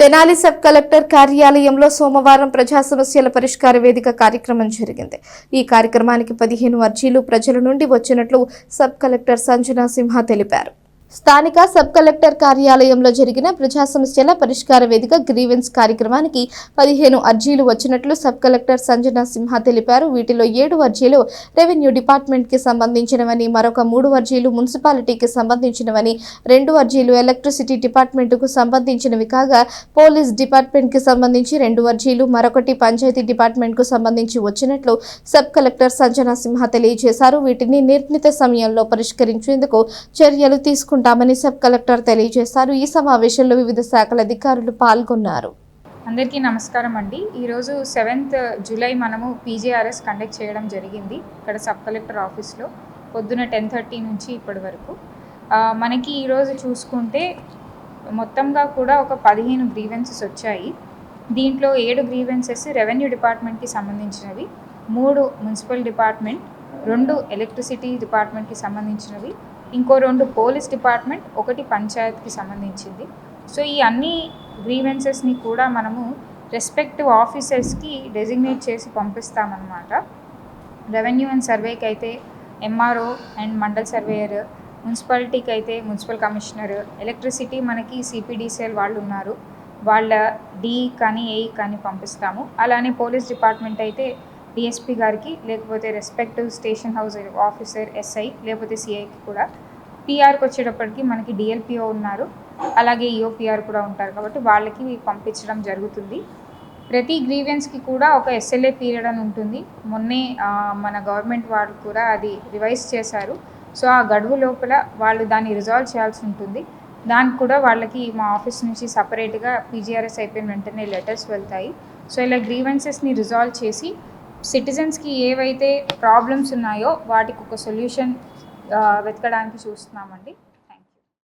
Tenali sub collector కార్యాలయంలో సోమవారం ప్రజా సమస్యల పరిష్కార వేదిక కార్యక్రమం జరిగింది. ఈ కార్యక్రమానికి పదిహేను అర్జీలు ప్రజల నుండి వచ్చినట్లు సబ్ కలెక్టర్ సంజనా సింహ తెలిపారు. స్థానిక సబ్ కలెక్టర్ కార్యాలయంలో జరిగిన ప్రజా సమస్యల పరిష్కార వేదిక గ్రీవెన్స్ కార్యక్రమానికి పదిహేను అర్జీలు వచ్చినట్లు సబ్ కలెక్టర్ సంజనా సింహ తెలిపారు. వీటిలో ఏడు అర్జీలు రెవెన్యూ డిపార్ట్మెంట్కి సంబంధించినవని మరొక మూడు అర్జీలు మున్సిపాలిటీకి సంబంధించినవని రెండు అర్జీలు ఎలక్ట్రిసిటీ డిపార్ట్మెంట్కు సంబంధించినవి కాగా పోలీస్ డిపార్ట్మెంట్కి సంబంధించి రెండు అర్జీలు మరొకటి పంచాయతీ డిపార్ట్మెంట్కు సంబంధించి వచ్చినట్లు సబ్ కలెక్టర్ సంజనా సింహ తెలియజేశారు. వీటిని నిర్ణీత సమయంలో పరిష్కరించేందుకు చర్యలు తీసుకుంటామని సబ్ కలెక్టర్ తెలియజేశారు. ఈ సమావేశంలో వివిధ శాఖల అధికారులు పాల్గొన్నారు. అందరికీ నమస్కారం అండి. ఈరోజు సెవెంత్ జూలై మనము పీజేఆర్ఎస్ కండక్ట్ చేయడం జరిగింది ఇక్కడ సబ్ కలెక్టర్ ఆఫీస్లో పొద్దున టెన్ థర్టీ నుంచి ఇప్పటి వరకు. మనకి ఈరోజు చూసుకుంటే మొత్తంగా కూడా ఒక పదిహేను గ్రీవెన్సెస్ వచ్చాయి. దీంట్లో ఏడు గ్రీవెన్సెస్ రెవెన్యూ డిపార్ట్మెంట్కి సంబంధించినవి మూడు మున్సిపల్ డిపార్ట్మెంట్ రెండు ఎలక్ట్రిసిటీ డిపార్ట్మెంట్కి సంబంధించినవి ఇంకో రెండు పోలీస్ డిపార్ట్మెంట్ ఒకటి పంచాయత్కి సంబంధించింది. సో ఈ అన్ని గ్రీవెన్సెస్ని కూడా మనము రెస్పెక్టివ్ ఆఫీసర్స్కి డెసిగ్నేట్ చేసి పంపిస్తామన్నమాట. రెవెన్యూ అండ్ సర్వేకి అయితే ఎంఆర్ఓ అండ్ మండల్ సర్వేయర్ మున్సిపాలిటీకి అయితే మున్సిపల్ కమిషనర్ ఎలక్ట్రిసిటీ మనకి సిపిడిసిఎల్ వాళ్ళు ఉన్నారు. వాళ్ళ డి కానీ ఏ కానీ పంపిస్తాము. అలానే పోలీస్ డిపార్ట్మెంట్ అయితే డిఎస్పీ గారికి లేకపోతే respective station house officer SI లేకపోతే సిఐకి కూడా పిఆర్కి వచ్చేటప్పటికి మనకి డిఎల్పిఓ ఉన్నారు. అలాగే ఈఓపిఆర్ కూడా ఉంటారు కాబట్టి వాళ్ళకి పంపించడం జరుగుతుంది. ప్రతి గ్రీవెన్స్కి కూడా ఒక ఎస్ఎల్ఏ పీరియడ్ అని ఉంటుంది. మొన్నే మన గవర్నమెంట్ వాళ్ళు కూడా అది రివైజ్ చేశారు. సో ఆ గడువు లోపల వాళ్ళు దాన్ని రిజాల్వ్ చేయాల్సి ఉంటుంది. దానికి కూడా వాళ్ళకి మా ఆఫీస్ నుంచి సపరేట్గా పీజీఆర్ఎస్ అయిపోయిన వెంటనే లెటర్స్ వెళ్తాయి. సో ఇలా గ్రీవెన్సెస్ని రిజాల్వ్ చేసి సిటిజన్స్కి ఏవైతే ప్రాబ్లమ్స్ ఉన్నాయో వాటికి ఒక సొల్యూషన్ వెతకడానికి చూస్తున్నామండి.